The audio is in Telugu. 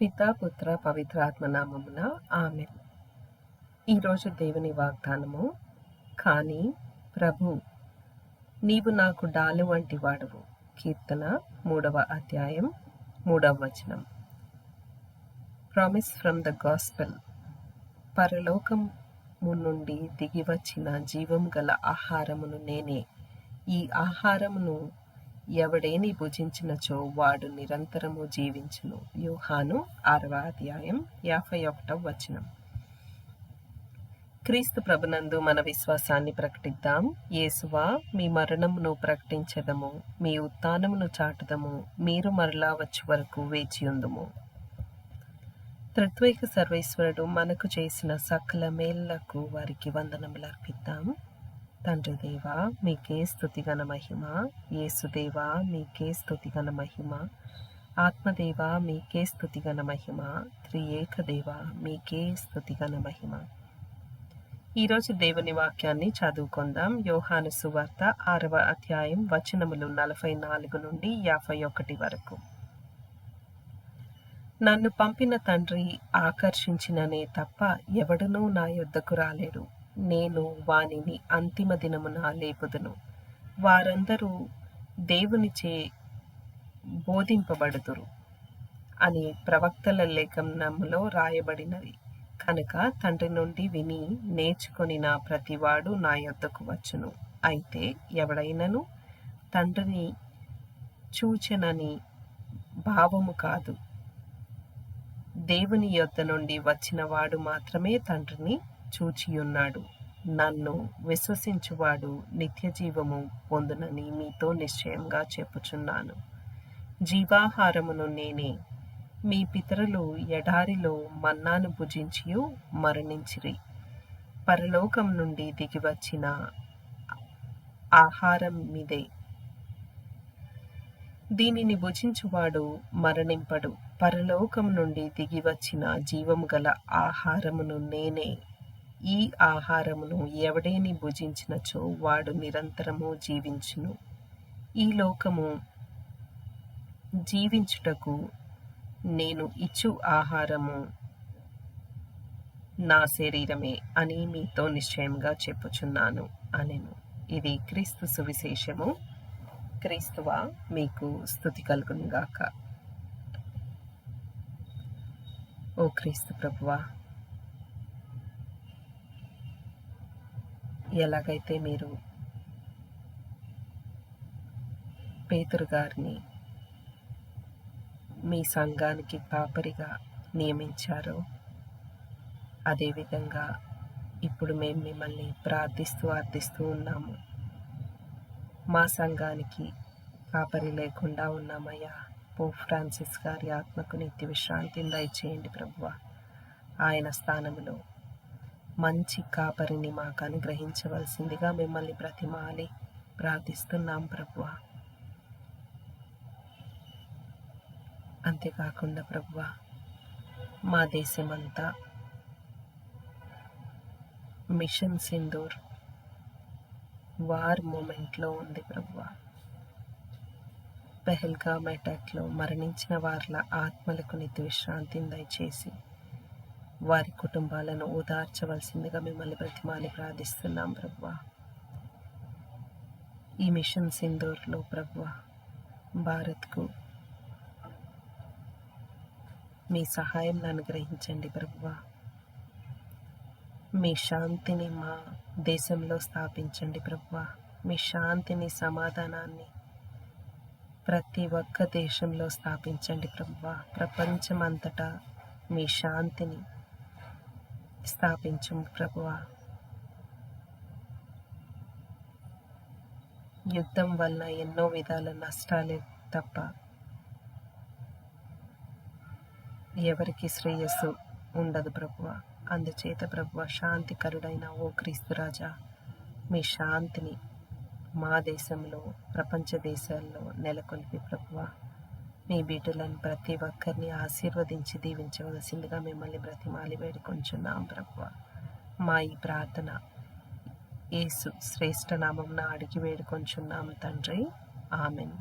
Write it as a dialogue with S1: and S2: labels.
S1: పితాపుత్ర పవిత్రాత్మ నామమున ఆమె. ఈరోజు దేవుని వాగ్దానము కానీ ప్రభు నీవు నాకు డాలు వంటి వాడువు. కీర్తన మూడవ అధ్యాయం మూడవ వచనం. ప్రామిస్ ఫ్రమ్ ద గాస్పెల్ పరలోకము నుండి దిగివచ్చిన జీవం గల ఆహారమును నేనే. ఈ ఆహారమును ఎవడేని భుజించినచో వాడు నిరంతరము జీవించును. యూహాను ఆరవ అధ్యాయం యాభై ఒకటవ వచనం. క్రీస్తు ప్రభునందు మన విశ్వాసాన్ని ప్రకటిద్దాం. యేసువా మీ మరణమును ప్రకటించదము. మీ ఉత్థానమును చాటుదము. మీరు మరలా వచ్చి వరకు వేచియుందుము త్రిత్వైక సర్వేశ్వరుడు మనకు చేసిన సకల మేళ్ళకు వారికి వందనములు అర్పిద్దాము తండ్రి దేవా మీకే స్థుతిగన మహిమ. యేసుదేవా మీకే స్థుతిగన మహిమ. ఆత్మదేవ మీకే స్థుతిగన మహిమ. త్రియేకదేవ మీకే స్థుతిగన మహిమ. ఈరోజు దేవుని వాక్యాన్ని చదువుకుందాం. యోహాను సువార్త ఆరవ అధ్యాయం వచనములు నలభై నాలుగు నుండి యాభై ఒకటి వరకు. నన్ను పంపిన తండ్రి ఆకర్షించిననే తప్ప ఎవడునూ నా యొద్దకు రాలేడు. నేను వానిని అంతిమ దినమున లేపుదును. వారందరూ దేవునిచే బోధింపబడుదురు అని ప్రవక్తల లేఖనంలో రాయబడినది. కనుక తండ్రి నుండి విని నేర్చుకొని నా ప్రతివాడు నా యొద్దకు వచ్చును. అయితే ఎవడైనను తండ్రిని చూచనని భావము కాదు. దేవుని యొద్ద నుండి వచ్చిన వాడు మాత్రమే తండ్రిని చూచియున్నాడు. నన్ను విశ్వసించువాడు నిత్య జీవము పొందునని మీతో నిశ్చయంగా చెప్పుచున్నాను. జీవాహారమును నేనే. మీ పితరులు ఎడారిలో మన్నాను భుజించియు మరణించిరి. పరలోకం నుండి దిగివచ్చిన ఆహారం మీదే. దీనిని భుజించువాడు మరణింపడు. పరలోకం నుండి దిగివచ్చిన జీవము గల ఆహారమును నేనే. ఈ ఆహారమును ఎవడేని భుజించినచో వాడు నిరంతరము జీవించును. ఈ లోకము జీవించుటకు నేను ఇచ్చు ఆహారము నా శరీరమే అని మీతో నిశ్చయంగా చెప్పుచున్నాను అనెను. ఇది క్రీస్తు సువిశేషము. క్రీస్తువ మీకు స్థుతి కలుగునుగాక. ఓ క్రీస్తు ప్రభువా ఎలాగైతే మీరు పేతురు గారిని మీ సంఘానికి కాపరిగా నియమించారో అదేవిధంగా ఇప్పుడు మేము మిమ్మల్ని ప్రార్థిస్తూ అర్థిస్తూ ఉన్నాము. మా సంఘానికి కాపరి లేకుండా ఉన్నామయ్యా. పో ఫ్రాన్సిస్ గారి ఆత్మకు నిత్య విశ్రాంతిని దయచేయండి ప్రభువ. ఆయన స్థానంలో మంచి కాపరిని మాకు అనుగ్రహించవలసిందిగా మిమ్మల్ని ప్రతిమాలి ప్రార్థిస్తున్నాం ప్రభువ. అంతేకాకుండా ప్రభువ మా దేశమంతా మిషన్ సింధూర్ వార్ మూమెంట్లో ఉంది ప్రభువ. పెహల్గామ్ అటాక్లో మరణించిన వార్ల ఆత్మలకు నిత్య విశ్రాంతిని దయచేసి వారి కుటుంబాలను ఓదార్చవలసిందిగా మిమ్మల్ని ప్రతిమాని ప్రార్థిస్తున్నాం ప్రభువ. ఈ మిషన్ సింధూర్లో ప్రభువ భారత్కు మీ సహాయం అనుగ్రహించండి ప్రభువ. మీ శాంతిని మా దేశంలో స్థాపించండి ప్రభువ. మీ శాంతిని సమాధానాన్ని ప్రతి ఒక్క దేశంలో స్థాపించండి ప్రభువ. ప్రపంచమంతటా మీ శాంతిని స్థాపించు ప్రభువ. యుద్ధం వలన ఎన్నో విధాల నష్టాలే తప్ప ఎవరికి శ్రేయస్సు ఉండదు ప్రభువ. అందుచేత ప్రభువ శాంతికరుడైన ఓ క్రీస్తు రాజా మీ శాంతిని మా దేశంలో ప్రపంచ దేశాల్లో నెలకొల్పి ప్రభువ. మీ బిడ్డలను ప్రతి ఒక్కరిని ఆశీర్వదించి దీవించవలసిందిగా మిమ్మల్ని బ్రతిమాలి వేడుకొంచున్నాం ప్రభు. మా ఈ ప్రార్థన యేసు శ్రేష్ఠ నామంన అడిగి వేడుకొంచున్నాం తండ్రి. ఆమెన్.